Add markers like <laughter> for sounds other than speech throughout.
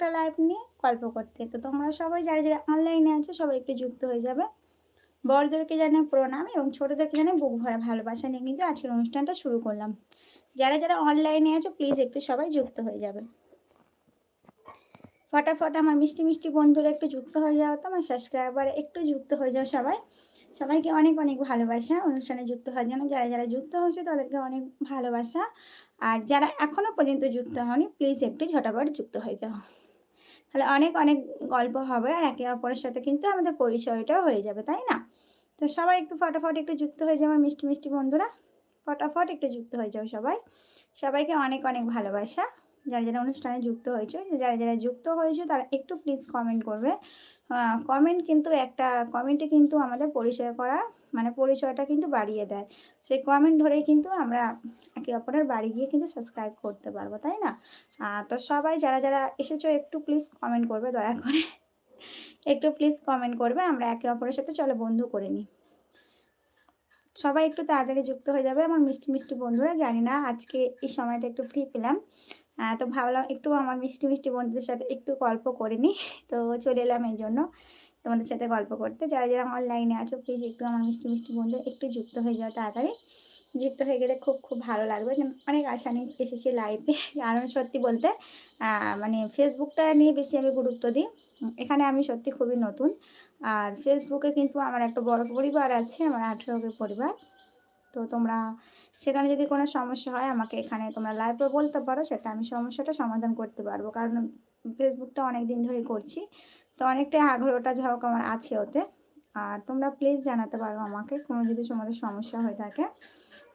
একটা লাইভ নিয়ে গল্প করতে। তো তোমরা সবাই যারা যারা অনলাইনে আছো, সবাই একটু যুক্ত হয়ে যাবে। বড়দেরকে জানাই প্রণাম এবং ছোটোদেরকে জানাই বুক ভরা ভালোবাসা নিয়ে কিন্তু আজকের অনুষ্ঠানটা শুরু করলাম। যারা যারা অনলাইনে আছো প্লিজ একটু সবাই যুক্ত হয়ে যাবে। ফটাফট আমার মিষ্টি মিষ্টি বন্ধুরা একটু যুক্ত হয়ে যাও তো, আমার সাবস্ক্রাইবার একটু যুক্ত হয়ে যাও সবাই। সবাইকে অনেক অনেক ভালোবাসা অনুষ্ঠানে যুক্ত হওয়ার জন্য। যারা যারা যুক্ত হয়েছে, তাদেরকে অনেক ভালোবাসা। আর যারা এখনও পর্যন্ত যুক্ত হয়নি প্লিজ একটু ঝটাপট যুক্ত হয়ে যাও। তাহলে অনেক অনেক গল্প হবে আর একে অপরের সাথে কিন্তু আমাদের পরিচয়টাও হয়ে যাবে, তাই না? তো সবাই একটু ফটাফট একটু যুক্ত হয়ে যাও আমার মিষ্টি মিষ্টি বন্ধুরা। ফটাফট একটু যুক্ত হয়ে যাও সবাই। সবাইকে অনেক অনেক ভালোবাসা। যারা যারা অনুষ্ঠানে যুক্ত হয়েছে, যারা যারা যুক্ত হয়েছে তারা একটু প্লিজ কমেন্ট করবে। কমেন্ট কিন্তু একটা কমেন্টে কিন্তু আমাদের পরিচয় করা মানে পরিচয়টা কিন্তু বাড়িয়ে দেয়। সেই কমেন্ট ধরেই কিন্তু আমরা একে অপরের বাড়ি গিয়ে কিন্তু সাবস্ক্রাইব করতে পারব, তাই না? তো সবাই যারা যারা এসেছ একটু প্লিজ কমেন্ট করবে, দয়া করে। একটু প্লিজ কমেন্ট করবে, আমরা একে অপরের সাথে চলো বন্ধু করে নিই। সবাই একটু তাড়াতাড়ি যুক্ত হয়ে যাবে, আমার মিষ্টি মিষ্টি বন্ধুরা, জানি না আজকে এই সময়টা একটু ফ্রি পেলাম। তো ভাবলাম একটু আমার মিষ্টি মিষ্টি বন্ধুদের সাথে একটু গল্প করে নিই। <laughs> তো চলে এলাম এই জন্য তোমাদের সাথে গল্প করতে। যারা যারা অনলাইনে আছো প্লিজ একটু আমার মিষ্টি মিষ্টি বন্ধু একটু যুক্ত হয়ে যাও তাড়াতাড়ি। যুক্ত হয়ে গেলে খুব খুব ভালো লাগবে। অনেক আশা নিয়ে এসেছি লাইভে <laughs> কারণ সত্যি বলতে মানে ফেসবুকটা নিয়ে বেশি আমি গুরুত্ব দিই। এখানে আমি সত্যি খুবই নতুন। আর ফেসবুকে কিন্তু আমার একটা বড় পরিবার আছে, আমার আঠেরো পরিবার। তো তোমরা সেখানে যদি কোনো সমস্যা হয় আমাকে এখানে তোমরা লাইভে বলতে পারো, সেটা আমি সমস্যাটা সমাধান করতে পারব। কারণ ফেসবুকটা অনেক দিন ধরেই করছি, তো অনেকটাই আগ্রহটা ঝক আমার আছে ওতে। আর তোমরা প্লিজ জানাতে পারো আমাকে কোনো যদি তোমাদের সমস্যা হয়ে থাকে।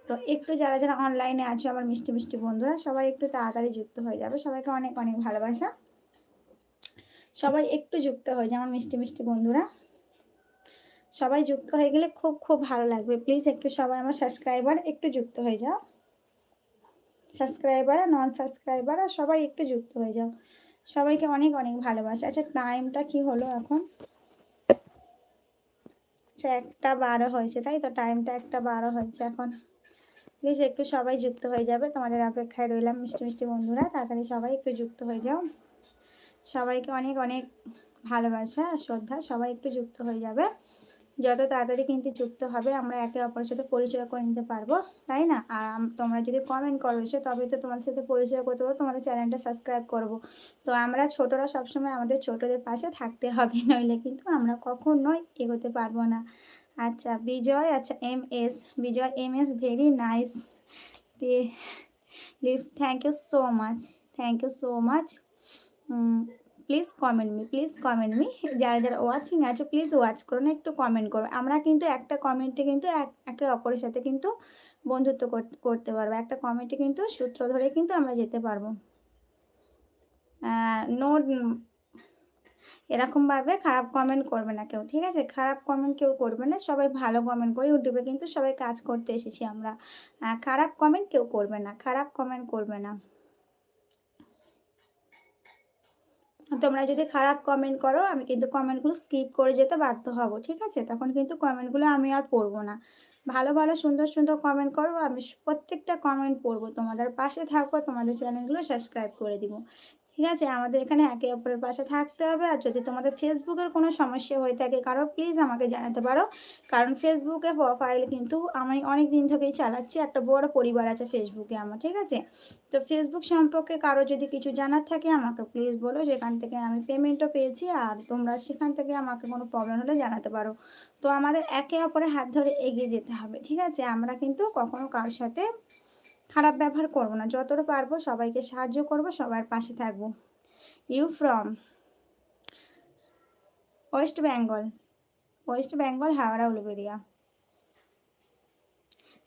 তো একটু যারা যারা অনলাইনে আছো, আমার মিষ্টি মিষ্টি বন্ধুরা, সবাই একটু তাড়াতাড়ি যুক্ত হয়ে যাবে। সবাইকে অনেক অনেক ভালোবাসা। সবাই একটু যুক্ত হয়ে যায় আমার মিষ্টি মিষ্টি বন্ধুরা। সবাই যুক্ত হয়ে গেলে খুব খুব ভালো লাগবে। প্লিজ একটু সবাই আমার সাবস্ক্রাইবার একটু যুক্ত হয়ে যাও। সাবস্ক্রাইবার আর নন সাবস্ক্রাইবার আর সবাই একটু যুক্ত হয়ে যাও। সবাইকে অনেক অনেক ভালোবাসা। আচ্ছা টাইমটা কি হলো এখন? আচ্ছা একটা বারো হয়েছে, তাই তো? টাইমটা একটা বারো হয়েছে এখন। প্লিজ একটু সবাই যুক্ত হয়ে যাবে। তোমাদের অপেক্ষায় রইলাম মিষ্টি মিষ্টি বন্ধুরা। তাড়াতাড়ি সবাই একটু যুক্ত হয়ে যাও। সবাইকে অনেক অনেক ভালোবাসা, শ্রদ্ধা। সবাই একটু যুক্ত হয়ে যাবে। যত তাড়াতাড়ি কিন্তু যুক্ত হবে, আমরা একে অপরের সাথে পরিচয় করে নিতে পারব, তাই না? আর তোমরা যদি কমেন্ট করো সে তবে তো তোমাদের সাথে পরিচয় করতে পারব, তোমাদের চ্যানেলটা সাবস্ক্রাইব করব। তো আমরা ছোটরা সবসময় আমাদের ছোটদের পাশে থাকতে হবে, <laughs> নইলে কিন্তু আমরা কখনোই এগোতে পারব না। আচ্ছা বিজয় আচ্ছা M S Bijoy M S very nice lives thank you so much thank you so much please comment me please comment me যারা যারা ওয়াচিং আছো প্লিজ ওয়াচ করো, না একটু কমেন্ট করো। আমরা কিন্তু একটা কমেন্টে কিন্তু একে অপরের সাথে কিন্তু বন্ধুত্ব করতে পারব। একটা কমেন্টে কিন্তু সূত্র ধরে কিন্তু আমরা যেতে পারব। নো এরকমভাবে খারাপ কমেন্ট করবে না কেউ, ঠিক আছে? খারাপ কমেন্ট কেউ করবে না। সবাই ভালো কমেন্ট করে ইউটিউবে কিন্তু সবাই কাজ করতে এসেছি আমরা। খারাপ কমেন্ট কেউ করবে না। খারাপ কমেন্ট করবে না। তোমরা যদি খারাপ কমেন্ট করো, আমি কিন্তু কমেন্টগুলো স্কিপ করে যেতে বাধ্য হব, ঠিক আছে? তখন কিন্তু কমেন্টগুলো আমি আর পড়ব না। ভালো ভালো, সুন্দর সুন্দর কমেন্ট করো, আমি প্রত্যেকটা কমেন্ট পড়ব। তোমাদের পাশে থাকব, তোমাদের চ্যানেলগুলো সাবস্ক্রাইব করে দিব। ঠিক আছে? আমাদের এখানে একে অপরের পাশে থাকতে হবে। আর যদি তোমাদের ফেসবুকের কোনো সমস্যা হয়ে থাকে কারও প্লিজ আমাকে জানাতে পারো। কারণ ফেসবুকে প্রোফাইল কিন্তু আমি অনেক দিন থেকেই চালাচ্ছি। একটা বড় পরিবার আছে ফেসবুকে আমার, ঠিক আছে? তো ফেসবুক সম্পর্কে কারও যদি কিছু জানার থাকে আমাকে প্লিজ বলো। যেখান থেকে আমি পেমেন্টও পেয়েছি আর তোমরা সেখান থেকে আমাকে কোনো প্রবলেম হলে জানাতে পারো। তো আমাদের একে অপরের হাত ধরে এগিয়ে যেতে হবে, ঠিক আছে? আমরা কিন্তু কখনো কারোর সাথে খারাপ ব্যবহার করব না। যতটা পারব সবাইকে সাহায্য করব, সবার পাশে থাকব। You from West Bengal West Bengal Howrah, Uluberia.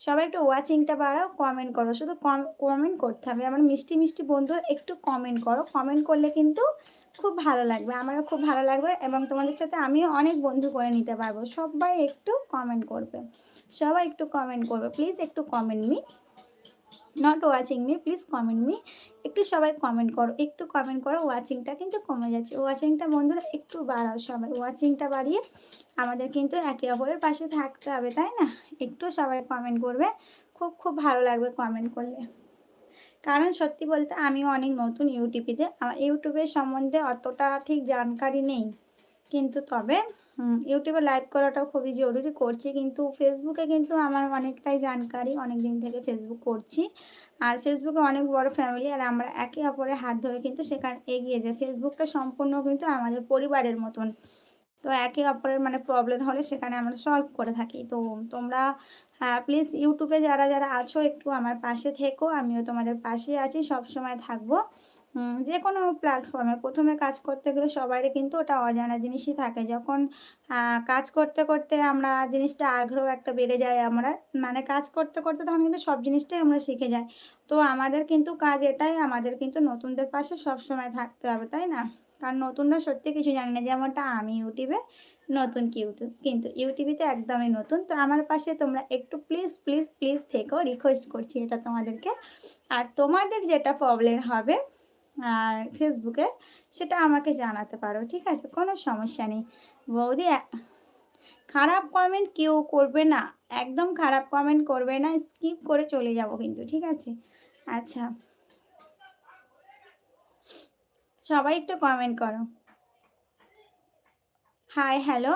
সবাই একটু ওয়াচিংটা বাড়াও কমেন্ট করো। শুধু কমেন্ট করতে হবে। আমার মিষ্টি মিষ্টি বন্ধু, একটু কমেন্ট করো। কমেন্ট করলে কিন্তু খুব ভালো লাগবে। আমারও খুব ভালো লাগবে এবং তোমাদের সাথে আমিও অনেক বন্ধু করে নিতে পারব। সবাই একটু কমেন্ট করবে। সবাই একটু কমেন্ট করবে। প্লিজ একটু comment me not watching me please comment me একটু সবাই কমেন্ট করো, একটু কমেন্ট করো ওয়াচিংটা কিন্তু কমে যাচ্ছে। ওয়াচিংটা বন্ধুরা একটু বাড়াও সবাই ওয়াচিংটা বাড়িয়ে আমাদের কিন্তু একে অপরের পাশে থাকতে হবে, তাই না? একটু সবাই কমেন্ট করবে, খুব খুব ভালো লাগবে কমেন্ট করলে। কারণ সত্যি বলতে আমি অনেক নতুন ইউটিউবিতে আমার ইউটিউবের সম্বন্ধে অতটা ঠিক জানকারি নেই। কিন্তু তবে ইউটিউবে লাইভ করাটাও খুবই জরুরি, করছি কিন্তু ফেসবুকে কিন্তু আমার অনেকটাই জানকারি অনেক দিন থেকে ফেসবুক করছি। আর ফেসবুকে অনেক বড় ফ্যামিলি আর আমরা একে অপরের হাত ধরে কিন্তু সেখানে, এগিয়ে যাই। ফেসবুকটা সম্পূর্ণ কিন্তু আমাদের পরিবারের মতন। তো একে অপরের মানে প্রবলেম হলে সেখানে আমরা সলভ করে থাকি। তো তোমরা হ্যাঁ প্লিজ ইউটিউবে যারা যারা আছো, একটু আমার পাশে থেকো। আমিও তোমাদের পাশে আছি সব সময় থাকব। যে কোনো প্ল্যাটফর্মে প্রথমে কাজ করতে গেলে সবাইরে কিন্তু ওটা অজানা জিনিসই থাকে। যখন কাজ করতে করতে আমরা জিনিসটা আগ্রহ একটা বেড়ে যায় আমরা মানে কাজ করতে করতে তখন কিন্তু সব জিনিসটাই আমরা শিখে যাই। তো আমাদের কিন্তু কাজ এটাই, আমাদের কিন্তু নতুনদের পাশে সব সময় থাকতে হবে, তাই না? কারণ নতুনরা সত্যি কিছু জানি না, যেমনটা আমি ইউটিউবে, নতুন কি ইউটিউব? কিন্তু ইউটিউবিতে একদমই নতুন। তো আমার পাশে তোমরা একটু প্লিজ প্লিজ প্লিজ থেকো রিকোয়েস্ট করছি এটা তোমাদেরকে। আর তোমাদের যেটা প্রবলেম হবে ফেসবুকে সেটা আমাকে জানাতে পারো, ঠিক আছে? কোনো সমস্যা নেই। বৌদি খারাপ কমেন্ট কেউ করবে না, একদম খারাপ কমেন্ট করবে না স্কিপ করে চলে যাব কিন্তু, ঠিক আছে? আচ্ছা। সবাই একটু কমেন্ট করো। হাই হ্যালো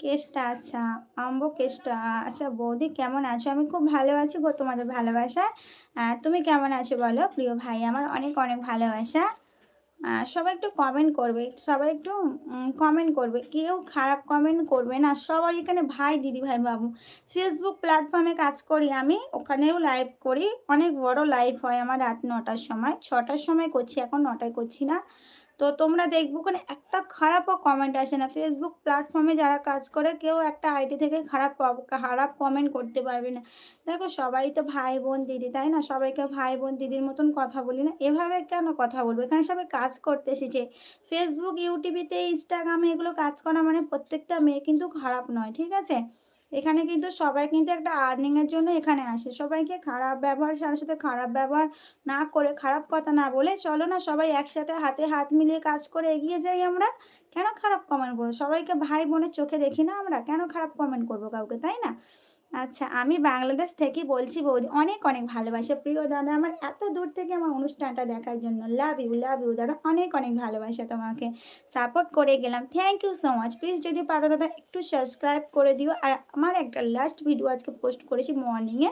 কেসটা আচ্ছা আম্ব কেসটা আচ্ছা বৌদি কেমন আছো? আমি খুব ভালো আছি গো তোমাদের ভালোবাসা তুমি কেমন আছো বলো, প্রিয় ভাই? আমার অনেক অনেক ভালোবাসা। সবাই একটু কমেন্ট করবে, সবাই একটু কমেন্ট করবে। কেউ খারাপ কমেন্ট করবে না। সবাই এখানে ভাই, দিদি ভাই, বাবু। ফেসবুক প্ল্যাটফর্মে কাজ করি আমি, ওখানেও লাইভ করি। অনেক বড় লাইভ হয় আমার রাত নটার সময়। ছটার সময় করছি, এখন নটায় করছি না। তো তোমরা দেখব ওখানে একটা খারাপও কমেন্ট আসে না। ফেসবুক প্ল্যাটফর্মে যারা কাজ করে, কেউ একটা আইডি থেকে খারাপ খারাপ কমেন্ট করতে পারবে না। দেখো সবাই তো ভাই বোন দিদি, তাই না? সবাইকে ভাই বোন দিদির মতন কথা বলি না। এভাবে কেন কথা বলব? এখানে সবাই কাজ করতে এসেছে ফেসবুক ইউটিউবিতে ইনস্টাগ্রামে এগুলো কাজ করা মানে প্রত্যেকটা মেয়ে কিন্তু খারাপ নয়, ঠিক আছে? এখানে কিন্তু সবাই কিন্তু একটা আর্নিংয়ের জন্য এখানে আসে। সবাইকে খারাপ ব্যবহার সাথে সাথে খারাপ ব্যবহার না করে, খারাপ কথা না বলে চলো না সবাই একসাথে হাতে হাত মিলিয়ে কাজ করে এগিয়ে যাই আমরা। কেন খারাপ কমেন্ট করব? সবাইকে ভাই বোনের চোখে দেখি না আমরা? কেন খারাপ কমেন্ট করব কাউকে? তাই না? আচ্ছা আমি বাংলাদেশ থেকে বলছি বৌদি, অনেক অনেক ভালোবাসা। প্রিয় দাদা, আমার এত দূর থেকে আমার অনুষ্ঠানটা দেখার জন্য লাভ ইউ লাভ ইউ দাদা, অনেক অনেক ভালোবাসা তোমাকে। সাপোর্ট করে গেলাম। Thank you so much please যদি পারো দাদা, একটু সাবস্ক্রাইব করে দিও। আর আমার একটা লাস্ট ভিডিও আজকে পোস্ট করেছি মর্নিংয়ে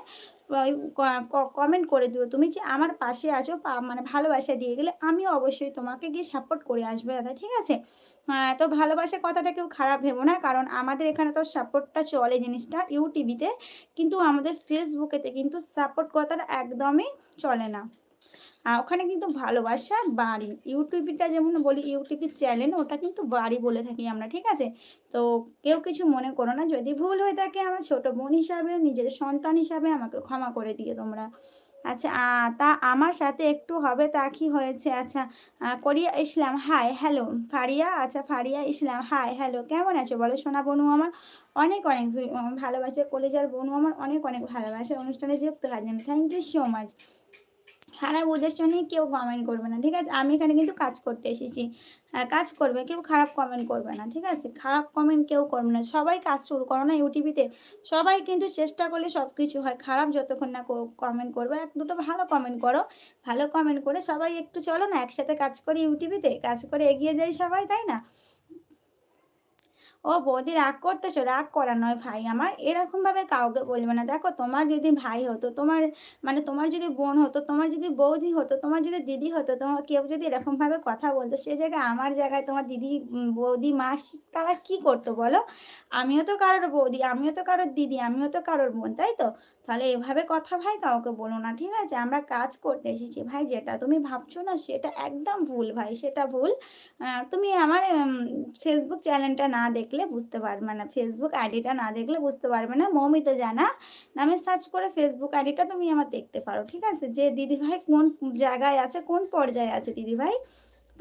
কমেন্ট করে দিও। তুমি যে আমার পাশে আছো মানে ভালোবাসা দিয়ে গেলে আমিও অবশ্যই তোমাকে গিয়ে সাপোর্ট করে আসবে দাদা, ঠিক আছে? তো ভালোবাসার কথাটা কেউ খারাপ ভেবো না, কারণ আমাদের এখানে তো সাপোর্টটা চলে জিনিসটা ইউটিভিতে কিন্তু আমাদের ফেসবুকেতে কিন্তু সাপোর্ট কথাটা একদমই চলে না। ওখানে কিন্তু ভালোবাসা বাড়ি। ইউটিউবটা যেমন বলি, ইউটিউবের চ্যানেল ওটা কিন্তু বাড়ি বলে থাকি আমরা, ঠিক আছে? তো কেউ কিছু মনে করো না, যদি ভুল হয়ে থাকে আমার ছোট বোন হিসাবে, নিজের সন্তান হিসাবে আমাকে ক্ষমা করে দিয়ে তোমরা। আচ্ছা তা আমার সাথে একটু হবে, তা কি হয়েছে? আচ্ছা করিয়া ইসলাম হাই হ্যালো ফারিয়া আচ্ছা ফারিয়া ইসলাম হাই হ্যালো কেমন আছো? বলো, সোনা বনু আমার অনেক অনেক ভালোবাসে, কলেজার বনু আমার অনেক অনেক ভালোবাসে, অনুষ্ঠানে যুক্ত হওয়ার জন্য। থ্যাংক ইউ সো মাচ খারাপ উদ্দেশ্য নিয়ে কেউ কমেন্ট করবে না, ঠিক আছে? আমি এখানে কিন্তু কাজ করতে এসেছি। হ্যাঁ কাজ করবে, কেউ খারাপ কমেন্ট করবে না, ঠিক আছে? খারাপ কমেন্ট কেউ করবে না, সবাই কাজ শুরু করো না ইউটিভিতে সবাই কিন্তু চেষ্টা করলে সব কিছু হয়, খারাপ যতক্ষণ না কমেন্ট করবে, এক দুটো ভালো কমেন্ট করো। ভালো কমেন্ট করে সবাই একটু চলো না, একসাথে কাজ করি ইউটিভিতে কাজ করে এগিয়ে যাই সবাই, তাই না? ও বৌদি, রাগ করতেছ? রাগ করা নয় ভাই। আমার এরকমভাবে কাউকে বলবে না। দেখো, তোমার যদি ভাই হতো, তোমার মানে তোমার যদি বোন হতো, তোমার যদি বৌদি হতো, তোমার যদি দিদি হতো, তোমার কেউ যদি এরকমভাবে কথা বলতো, সে জায়গায়, আমার জায়গায় তোমার দিদি বৌদি, মা তারা কি করতো বলো? আমিও তো কারোর বৌদি, আমিও তো কারোর দিদি, আমিও তো কারোর বোন, তাই তো? তাহলে এভাবে কথা ভাই কাউকে বলো না, ঠিক আছে? আমরা কাজ করতে এসেছি ভাই, যেটা তুমি ভাবছ না সেটা একদম ভুল ভাই, সেটা ভুল। তুমি আমার ফেসবুক চ্যানেলটা না দেখলে বুঝতে পারবে না ফেসবুক আইডিটা না দেখলে বুঝতে পারবে না। মৌমিত জানা, নামে সার্চ করে ফেসবুক আইডিটা তুমি আমার দেখতে পারো, ঠিক আছে? যে দিদিভাই কোন জায়গায় আছে, কোন পর্যায়ে আছে দিদিভাই?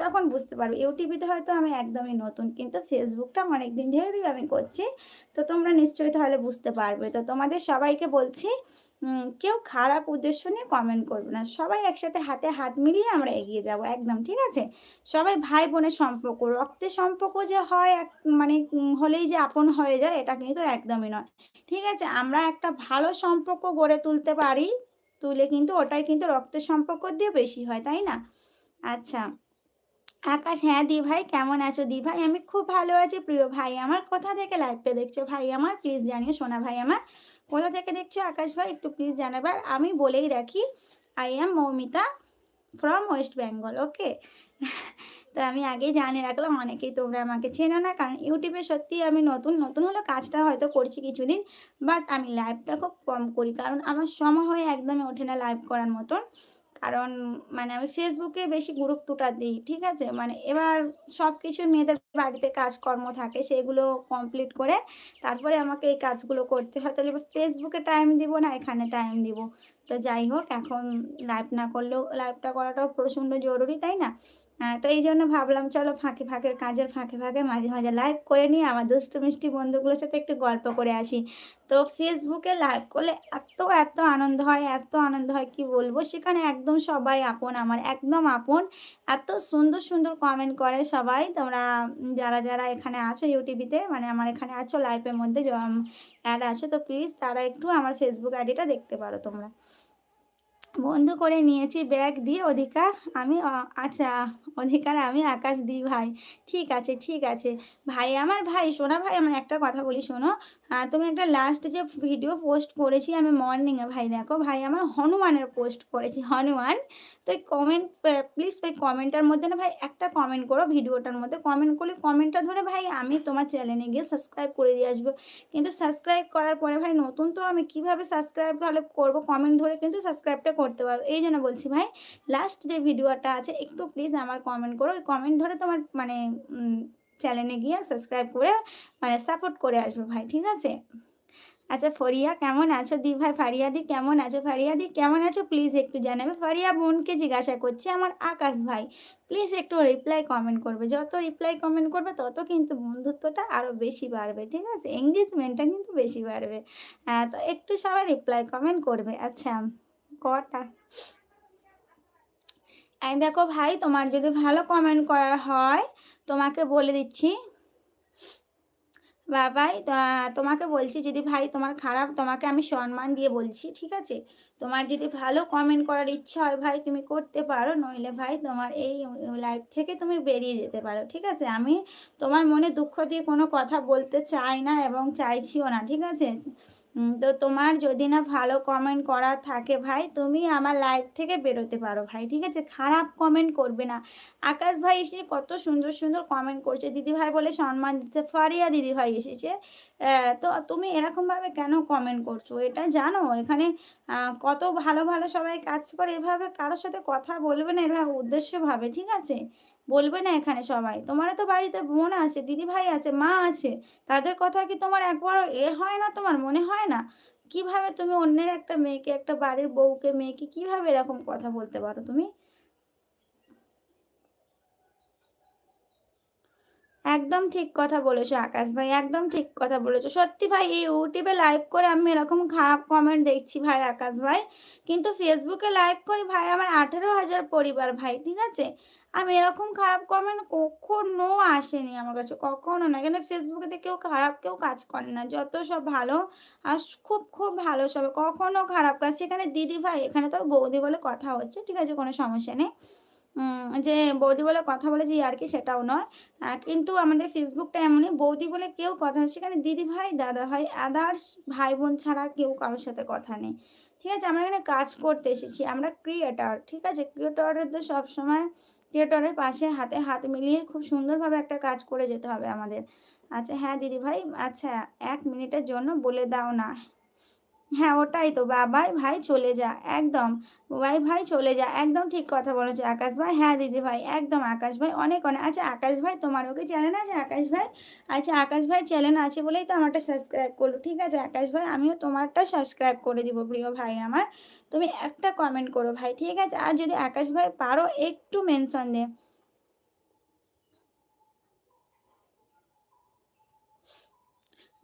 তখন বুঝতে পারবে। ইউটিউবিতে হয়তো আমি একদমই নতুন, কিন্তু ফেসবুকটা অনেক দিন ধরেই আমি করছি। তো তোমরা নিশ্চয়ই তাহলে বুঝতে পারবে। তো তোমাদের সবাইকে বলছি কেউ খারাপ উদ্দেশ্য নিয়ে কমেন্ট করবে না। সবাই একসাথে হাতে হাত মিলিয়ে আমরা এগিয়ে যাব, একদম, ঠিক আছে? সবাই ভাই বোনের সম্পর্ক, রক্তের সম্পর্ক যে হয় এক মানে হলেই যে আপন হয়ে যায়, এটা কিন্তু একদমই নয়। ঠিক আছে? আমরা একটা ভালো সম্পর্ক গড়ে তুলতে পারি, তুলে কিন্তু ওটাই কিন্তু রক্তের সম্পর্ক দিয়ে বেশি হয়, তাই না? আচ্ছা। আকাশ হ্যাঁ দি ভাই কেমন আছো? দি ভাই আমি খুব ভালো আছি। প্রিয় ভাই, আমার কোথা থেকে লাইভটা দেখছ? ভাই আমার প্লিজ জানিও, সোনা ভাই আমার। কোথা থেকে দেখছ? আকাশ ভাই, একটু প্লিজ জানাবার। আমি বলেই রাখি I am Moumita from West Bengal okay তো আমি আগেই জানিয়ে রাখলাম, অনেকেই তোমরা আমাকে চেনো না, কারণ ইউটিউবে সত্যি আমি নতুন নতুন হলো কাজটা হয়তো করছি কিছুদিন বাট আমি লাইভটা খুব কম করি, কারণ আমার সময় হয়ে একদমই ওঠে না লাইভ করার মতন। কারণ মানে আমি ফেসবুকে বেশি গুরুত্বটা দিই, ঠিক আছে? মানে এবার সব কিছু মেয়েদের বাড়িতে কাজকর্ম থাকে, সেগুলো কমপ্লিট করে তারপরে আমাকে এই কাজগুলো করতে হয়। তাহলে ফেসবুকে টাইম দিব না, এখানে টাইম দিব। তো যাই হোক, এখন লাইভ না করলেও লাইভটা করাটাও প্রচণ্ড জরুরি, তাই না? তো এই জন্য ভাবলাম, চলো ফাঁকে ফাঁকে কাজের ফাঁকে ফাঁকে মাঝে মাঝে লাইভ করে নিয়ে আমার দুষ্টু মিষ্টি বন্ধুগুলোর সাথে একটু গল্প করে আসি। তো ফেসবুকে লাইভ করলে এত এত আনন্দ হয়, এত আনন্দ হয়, কি বলব? সেখানে একদম সবাই আপন, আমার একদম আপন। এত সুন্দর সুন্দর কমেন্ট করে সবাই। তোমরা যারা যারা এখানে আছো ইউটিউবিতে মানে আমার এখানে আছো লাইভের মধ্যে অ্যাড আছে, তো প্লিজ তারা একটু আমার ফেসবুক আইডিটা দেখতে পারো তোমরা। বন্ধ করে নিয়েছি ব্যাগ দিয়ে অধিকার আমি আচ্ছা অধিকার আমি আকাশ দিই ভাই। ঠিক আছে ঠিক আছে। ভাই, আমার ভাই, সোনা ভাই, আমার একটা কথা বলি শোনো। তুমি একটা লাস্ট যে ভিডিও পোস্ট করেছি আমি মর্নিংয়ে ভাই দেখো, ভাই আমার হনুমানের পোস্ট করেছি, হনুমান। তো এই কমেন্ট প্লিজ ওই কমেন্টের মধ্যে না ভাই একটা কমেন্ট করো ভিডিওটার মধ্যে। কমেন্ট করলে কমেন্টটা ধরে ভাই আমি তোমার চ্যানেলে গিয়ে সাবস্ক্রাইব করে দিয়ে আসব। কিন্তু সাবস্ক্রাইব করার পরে ভাই নতুন তো আমি কীভাবে সাবস্ক্রাইব তাহলে করব কমেন্ট ধরে কিন্তু সাবস্ক্রাইবটা করতে পারব এই জন্য বলছি ভাই লাস্ট যে ভিডিওটা আছে, একটু প্লিজ আমার কমেন্ট করো। ওই কমেন্ট ধরে তোমার মানে চ্যানেলে গিয়ে সাবস্ক্রাইব করে মানে সাপোর্ট করে আসবে ভাই, ঠিক আছে? আচ্ছা ফরিয়া কেমন আছো? দি ভাই ফারিয়াদি কেমন আছো? ফারিয়াদি কেমন আছো? প্লিজ একটু জানাবে। ফারিয়া বোনকে জিজ্ঞাসা করছি, আমার আকাশ ভাই প্লিজ একটু রিপ্লাই কমেন্ট করবে। যত রিপ্লাই কমেন্ট করবে, তত কিন্তু বন্ধুত্বটা আরও বেশি বাড়বে, ঠিক আছে? এঙ্গেজমেন্টটা কিন্তু বেশি বাড়বে। হ্যাঁ তো একটু সবাই রিপ্লাই কমেন্ট করবে। আচ্ছা কটা? দেখো ভাই, তোমার যদি ভালো কমেন্ট করার হয় তোমাকে বলে দিচ্ছি। বা ভাই তোমাকে বলছি যদি ভাই তোমার খারাপ, তোমাকে আমি সম্মান দিয়ে বলছি, ঠিক আছে? তোমার যদি ভালো কমেন্ট করার ইচ্ছা হয় ভাই, তুমি করতে পারো, নইলে ভাই তোমার এই লাইফ থেকে তুমি বেরিয়ে যেতে পারো, ঠিক আছে? আমি তোমার মনে দুঃখ দিয়ে কোনো কথা বলতে চাই না এবং চাইছিও না, ঠিক আছে? তো তোমার যদি না ভালো কমেন্ট করার থাকে ভাই, তুমি আমার লাইফ থেকে বেরোতে পারো ভাই, ঠিক আছে? খারাপ কমেন্ট করবে না। আকাশ ভাই এসে কত সুন্দর সুন্দর কমেন্ট করছে। দিদি ভাই বলে সম্মান দিতে, ফারিয়া দিদি ভাই এসেছে। তো তুমি এরকমভাবে কেন কমেন্ট করছ? এটা জানো? এখানে কত ভালো ভালো সবাই কাজ করে, এভাবে কারোর সাথে কথা বলবে না, এভাবে উদ্দেশ্যভাবে ঠিক আছে? বলবে না এখানে সবাই। তোমারও তো বাড়িতে বোন আছে দিদি ভাই আছে, মা আছে। তাদের কথা কি তোমার একবার এ হয় না, তোমার মনে হয় না? কীভাবে তুমি অন্যের একটা মেয়েকে, একটা বাড়ির বউকে, মেয়েকে কীভাবে এরকম কথা বলতে পারো তুমি? একদম ঠিক কথা বলেছ, আকাশ ভাই, একদম ঠিক কথা বলেছ। সত্যি ভাই, এই ইউটিউবে লাইভ করে আমি এরকম খারাপ কমেন্ট দেখছি ভাই, আকাশ ভাই। কিন্তু ফেসবুকে লাইভ করি ভাই, আমার আঠেরো হাজার পরিবার ভাই, ঠিক আছে? আমি এরকম খারাপ কমেন্ট কখনো আসেনি আমার কাছে, কখনো না। কিন্তু ফেসবুকে কেউ খারাপ কেউ কাজ করে না, যত সব ভালো আর খুব খুব ভালো সব, কখনো খারাপ কাজ। সেখানে দিদি ভাই, এখানে তো বৌদি বলে কথা হচ্ছে, ঠিক আছে? কোনো সমস্যা নেই। যে বৌদি বলে কথা বলে যে আর কি সেটাও নয়। কিন্তু আমাদের ফেসবুকটা এমনই, বৌদি বলে কেউ কথা সেখানে দিদি ভাই, দাদা ভাই আদার্স ভাই বোন ছাড়া কেউ কারোর সাথে কথা নেই। ঠিক আছে, আমরা এখানে কাজ করতে এসেছি, আমরা ক্রিয়েটার ঠিক আছে? ক্রিয়েটারের তো সবসময় ক্রিয়েটারের পাশে হাতে হাত মিলিয়ে খুব সুন্দরভাবে একটা কাজ করে যেতে হবে আমাদের। আচ্ছা হ্যাঁ দিদি ভাই আচ্ছা এক মিনিটের জন্য বলে দাও না। হ্যাঁ ওটাই তো। বাবাই ভাই চলে যা, একদম। বাবাই ভাই চলে যা, একদম ঠিক কথা বলেছ আকাশ ভাই। হ্যাঁ দিদি ভাই, একদম আকাশ ভাই, অনেক অনেক। আচ্ছা আকাশ ভাই, তোমার ওকে চ্যানেল আছে আকাশ ভাই? আচ্ছা আকাশ ভাই চ্যানেল আছে বলেই তো আমারটা সাবস্ক্রাইব করল। ঠিক আছে, আকাশ ভাই, আমিও তোমারটা সাবস্ক্রাইব করে দিব প্রিয় ভাই আমার। তুমি একটা কমেন্ট করো ভাই, ঠিক আছে? আর যদি আকাশ ভাই পারো, একটু মেনশন দে।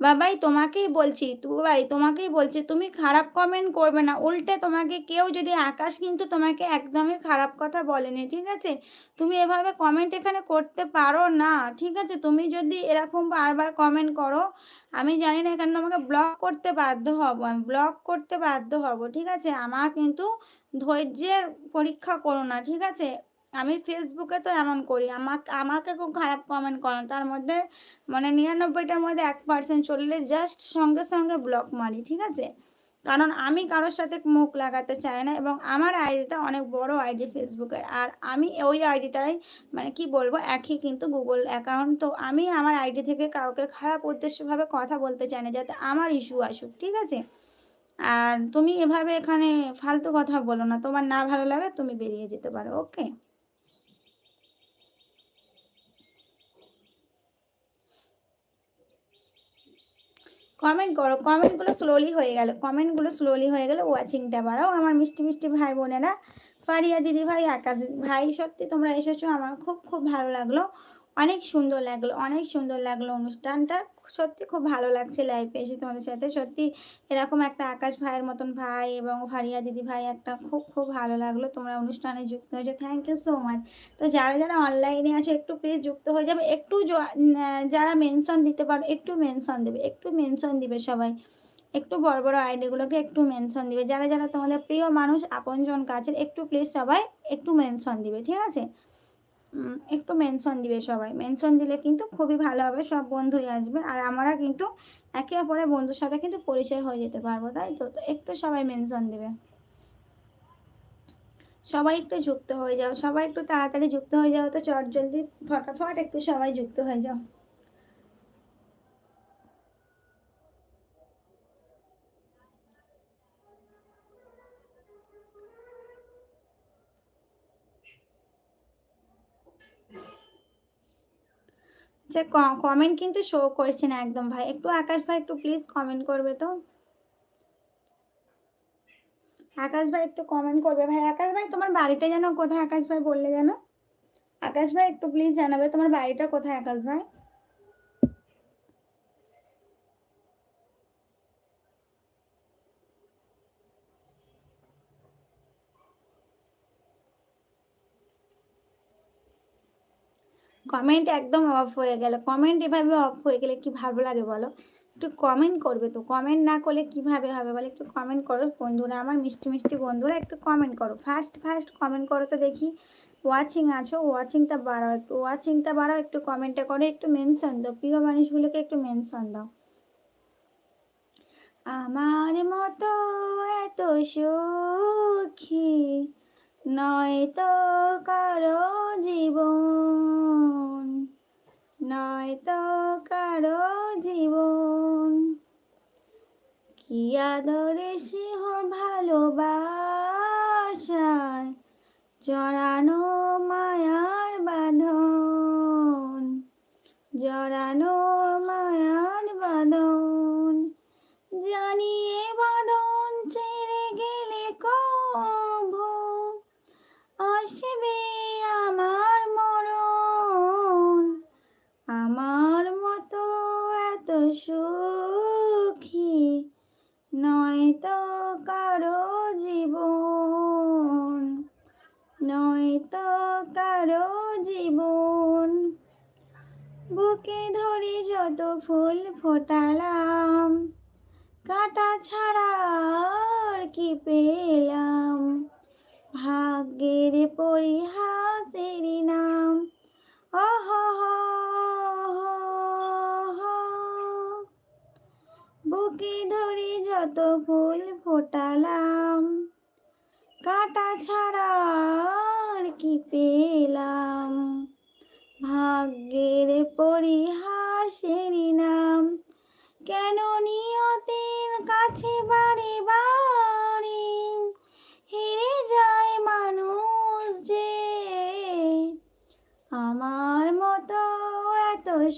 বাবাই তোমাকেই বলছি ভাই তোমাকেই বলছি, তুমি খারাপ কমেন্ট করবে না। উল্টে তোমাকে কেউ যদি আকাশ কিন্তু তোমাকে একদমই খারাপ কথা বলেনি, ঠিক আছে? তুমি এভাবে কমেন্ট এখানে করতে পারো না, ঠিক আছে? তুমি যদি এরকম বারবার কমেন্ট করো, আমি জানি না এখানে তোমাকে ব্লক করতে বাধ্য হব, আমি ব্লক করতে বাধ্য হব, ঠিক আছে? আমার কিন্তু ধৈর্যের পরীক্ষা করো না, ঠিক আছে? আমি ফেসবুকে তো এমন করি। আমাকে আমাকে খুব খারাপ কমেন্ট করো তার মধ্যে মানে নিরানব্বইটার মধ্যে এক পার্সেন্ট চললে জাস্ট সঙ্গে সঙ্গে ব্লক মারি, ঠিক আছে? কারণ আমি কারোর সাথে মুখ লাগাতে চাই না এবং আমার আইডিটা অনেক বড় আইডি ফেসবুকের আর আমি ওই আইডিটাই মানে কি বলব, একই কিন্তু গুগল অ্যাকাউন্ট তো আমি আমার আইডি থেকে কাউকে খারাপ উদ্দেশ্যভাবে কথা বলতে চাই না, যাতে আমার ইস্যু আসুক, ঠিক আছে? আর তুমি এভাবে এখানে ফালতু কথা বলো না। তোমার না ভালো লাগে তুমি বেরিয়ে যেতে পারো ওকে কমেন্ট করো কমেন্টগুলো স্লোলি হয়ে গেল কমেন্টগুলো স্লোলি হয়ে গেলে ওয়াচিংটা বাড়াও, আমার মিষ্টি মিষ্টি ভাই বোনেরা, ফারিয়া দিদি ভাই, আকাশ দিদি ভাই, সত্যি তোমরা এসেছ, আমার খুব খুব ভালো লাগল। অনেক সুন্দর লাগল, অনেক সুন্দর লাগল অনুষ্ঠানটা। সত্যি খুব ভালো লাগছে লাইফে এসে তোমাদের সাথে। সত্যি এরকম একটা আকাশ ভাইয়ের মতন ভাই এবং ফারিয়া দিদি ভাই একটা খুব খুব ভালো লাগল। তোমরা অনুষ্ঠানে যুক্ত হয়েছো থ্যাংক ইউ সো মাচ তো যারা যারা অনলাইনে আছে, একটু প্লিজ যুক্ত হয়ে যাবে। একটু যারা মেনশন দিতে পারো, একটু মেনশন দেবে, একটু মেনশন দিবে সবাই। একটু বড় বড় আইডিগুলোকে একটু মেনশন দিবে। যারা যারা তোমাদের প্রিয় মানুষ, আপনজন কাছের, একটু প্লিজ সবাই একটু মেনশন দিবে, ঠিক আছে? একটু মেনশন দিবে সবাই। মেনশন দিলে কিন্তু খুবই ভালো হবে, সব বন্ধুই আসবে। আর আমরা কিন্তু একে অপরের বন্ধুর সাথে কিন্তু পরিচয় হয়ে যেতে পারব, তাই তো? তো একটু সবাই মেনশন দেবে। সবাই একটু যুক্ত হয়ে যাও, সবাই একটু তাড়াতাড়ি যুক্ত হয়ে যাও তো চট জলদি ফটাফট একটু সবাই যুক্ত হয়ে যাও। আচ্ছা কমেন্ট কিন্তু শো করছে না একদম ভাই। একটু আকাশ ভাই একটু প্লিজ কমেন্ট করবে তো। আকাশ ভাই একটু কমেন্ট করবে। ভাই, আকাশ ভাই, তোমার বাড়িটা যেন কোথায়? আকাশ ভাই বললে যেন। আকাশ ভাই একটু প্লিজ জানাবে, তোমার বাড়িটা কোথায় আকাশ ভাই? কমেন্ট একদম অফ হয়ে গেল। কমেন্ট এভাবে অফ হয়ে গেলে কি ভালো লাগে বলো? একটু কমেন্ট করবে তো। কমেন্ট না করলে কীভাবে হবে বলে? একটু কমেন্ট করো বন্ধুরা, আমার মিষ্টি মিষ্টি বন্ধুরা, একটু কমেন্ট করো। ফার্স্ট ফার্স্ট কমেন্ট করো তো দেখি। ওয়াচিং আছো? ওয়াচিংটা বাড়াও একটু। ওয়াচিংটা বাড়াও, একটু কমেন্টটা করো। একটু মেনশন দাও। প্রিয় মানুষগুলোকে একটু মেনশন দাও। আমার মতো এত সুখী নয় তো কারও জীবন নয় তো কারও জীবন। কি আদরে সিংহ ভালোবাসায় জড়ানো মায়ার বাঁধন জড়ানো মায়ার বাঁধন জানিয়ে বাঁধন ছেড়ে গেলে কভু আসবে আমার মরণ আমার মতো এত সুখী নয় তো কারও জীবন নয় তো কারও জীবন বুকে ধরে যত ফুল ফোটালাম কাটা ছাড়া আর কি পেলাম। ভাগ্যের পরিহাসের নাম। অহ বুকে ধরে যত ফুল ফোটালাম, কাটা ছাড়া আর কি পেলাম? ভাগ্যের পরিহাসের নাম। কেন নিয়তের কাছে বাড়ি বাড়ি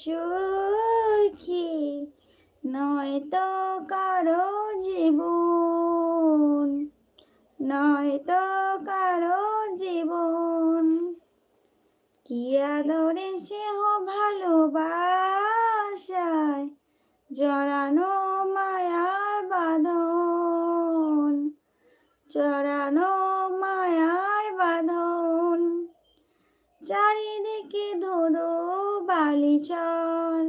সুখী নয় তো কারও জীবন, নয় তো কারও জীবন। কি আদরে সেহ ভালোবাসায় জড়ানো মায়ার বাঁধন, জড়ানো মায়ার বাঁধন চারিদিকে ধুধু বালিচর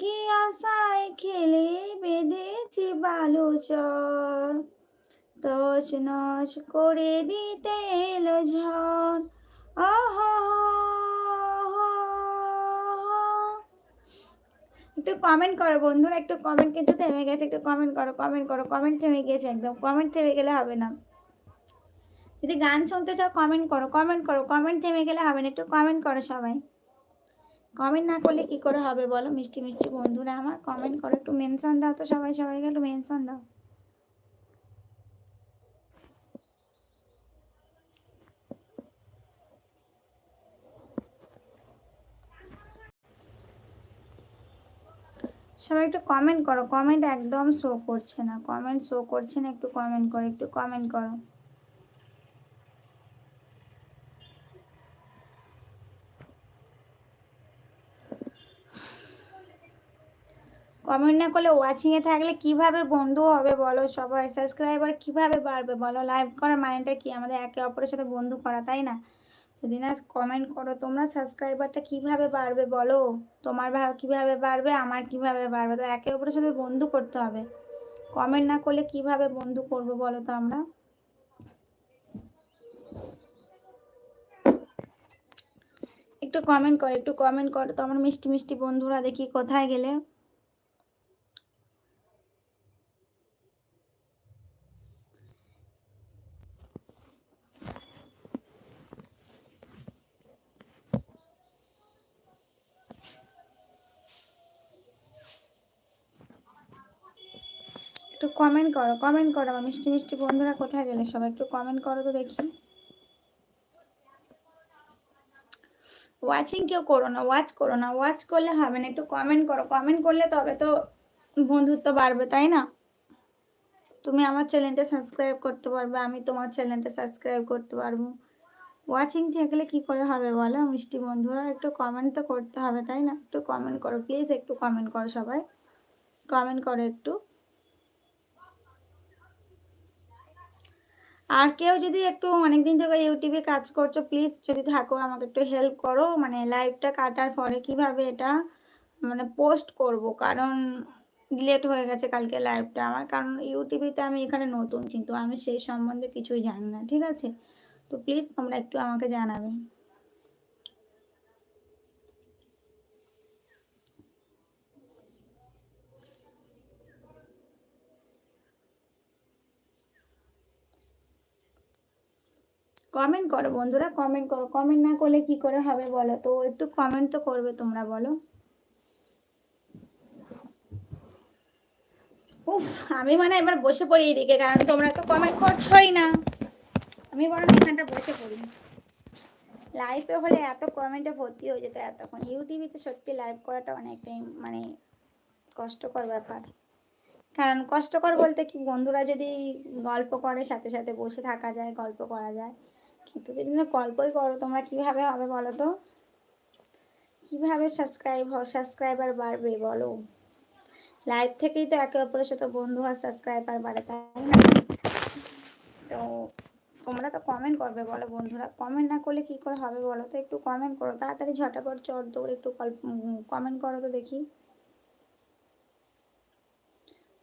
কি আশায় খেলে বেঁধেছি বালুচর তছ নচ করে দিতে এলো ঝড়। আহ একটু কমেন্ট করো বন্ধুরা, একটু কমেন্ট কিন্তু থেমে গেছে, একটু কমেন্ট করো কমেন্ট করো কমেন্ট থেমে গেছে একদম কমেন্ট থেমে গেলে হবে না। যদি গান শুনতে চাও কমেন্ট করো কমেন্ট করো কমেন্ট থেমে গেলে হবে না, একটু কমেন্ট করো সবাই। কমেন্ট না করলে কি করে হবে বলো? মিষ্টি মিষ্টি বন্ধুরা আমার কমেন্ট করো, একটু মেনশন দাও তো সবাই, সবাইকে একটু মেনশন দাও। সবাই একটু কমেন্ট করো কমেন্ট একদম শো করছে না। কমেন্ট শো করছে না, একটু কমেন্ট করো, একটু কমেন্ট করো। কমেন্ট না করলে ওয়াচিংয়ে থাকলে কীভাবে বন্ধু হবে বলো? সবাই সাবস্ক্রাইবার কীভাবে বাড়বে বলো? লাইভ করার মানেটা কি? আমাদের একে অপরের সাথে বন্ধু করা, তাই না? যদি না কমেন্ট করো, তোমরা সাবস্ক্রাইবারটা কীভাবে বাড়বে বলো? তোমার ভাব কীভাবে বাড়বে? আমার কীভাবে বাড়বে? তো একে অপরের সাথে বন্ধু করতে হবে। কমেন্ট না করলে কীভাবে বন্ধু করব বলো তো আমরা? একটু কমেন্ট করো, একটু কমেন্ট করো। তো আমার মিষ্টি মিষ্টি বন্ধুরা দেখি কোথায় গেলে। কমেন্ট করো কমেন্ট করো, আমার মিষ্টি মিষ্টি বন্ধুরা কোথায় গেলে সবাই একটু কমেন্ট করো তো দেখি। ওয়াচিং কেউ করো না ওয়াচ করো না ওয়াচ করলে হবে না, একটু কমেন্ট করো কমেন্ট করলে তবে তো বন্ধুত্ব বাড়বে, তাই না? তুমি আমার চ্যানেলটা সাবস্ক্রাইব করতে পারবে, আমি তোমার চ্যানেলটা সাবস্ক্রাইব করতে পারব। ওয়াচিং থাকলে কি করে হবে বলো, মিষ্টি বন্ধুরা? একটু কমেন্ট তো করতে হবে, তাই না? একটু কমেন্ট করো প্লিজ একটু কমেন্ট করো সবাই। কমেন্ট করো একটু। আর কেউ যদি একটু অনেক দিন থেকে ইউটিউবে কাজ করছ প্লিজ যদি থাকো, আমাকে একটু হেল্প করো। মানে লাইভটা কাটার পরে কীভাবে এটা মানে পোস্ট করব? কারণ লেট হয়ে গেছে কালকে লাইভটা আমার। কারণ ইউটিউবেতে আমি এখানে নতুন, কিন্তু আমি সেই সম্বন্ধে কিছুই জানি না, ঠিক আছে? তো প্লিজ তোমরা একটু আমাকে জানাবে। কমেন্ট করো বন্ধুরা কমেন্ট করো। কমেন্ট না করলে কি করে হবে বলো তো? একটু কমেন্ট তো করবে তোমরা বলো। উফ, আমি মানে এবার বসে পড়ি এদিকে কারণ তোমরা তো কমেন্ট করছোই না। আমি বরং এখানটা বসে পড়ি। লাইভে হলে এত কমেন্টে ভর্তি হয়ে যেত এতক্ষণ। ইউটিউবে সত্যি লাইভ করাটা অনেকটাই মানে কষ্টকর ব্যাপার। কারণ কষ্টকর বলতে কি, বন্ধুরা যদি গল্প করে, সাথে সাথে বসে থাকা যায়, গল্প করা যায়। কিন্তু যদি না গল্পই করো, তোমরা কীভাবে হবে বলো তো? কীভাবে সাবস্ক্রাইব সাবস্ক্রাইবার বাড়বে বলো? লাইভ থেকেই তো একে অপরের সাথে বন্ধু আর সাবস্ক্রাইবার বাড়ে, তাই না? তো তোমরা তো কমেন্ট করবে বলো বন্ধুরা। কমেন্ট না করলে কি করে হবে বলো তো? একটু কমেন্ট করো, তাড়াতাড়ি ঝটাপট চট দৌড়ে একটু কমেন্ট করো তো দেখি।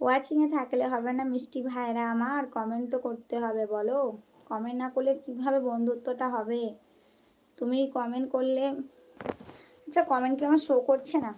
ওয়াচিংয়ে থাকলে হবে না, মিষ্টি ভাইরা আমার কমেন্ট তো করতে হবে বলো। কমেন্ট না করলে কীভাবে বন্ধুত্বটা হবে? তুমি কমেন্ট করলে আচ্ছা কমেন্ট কি আমার শো করছে না?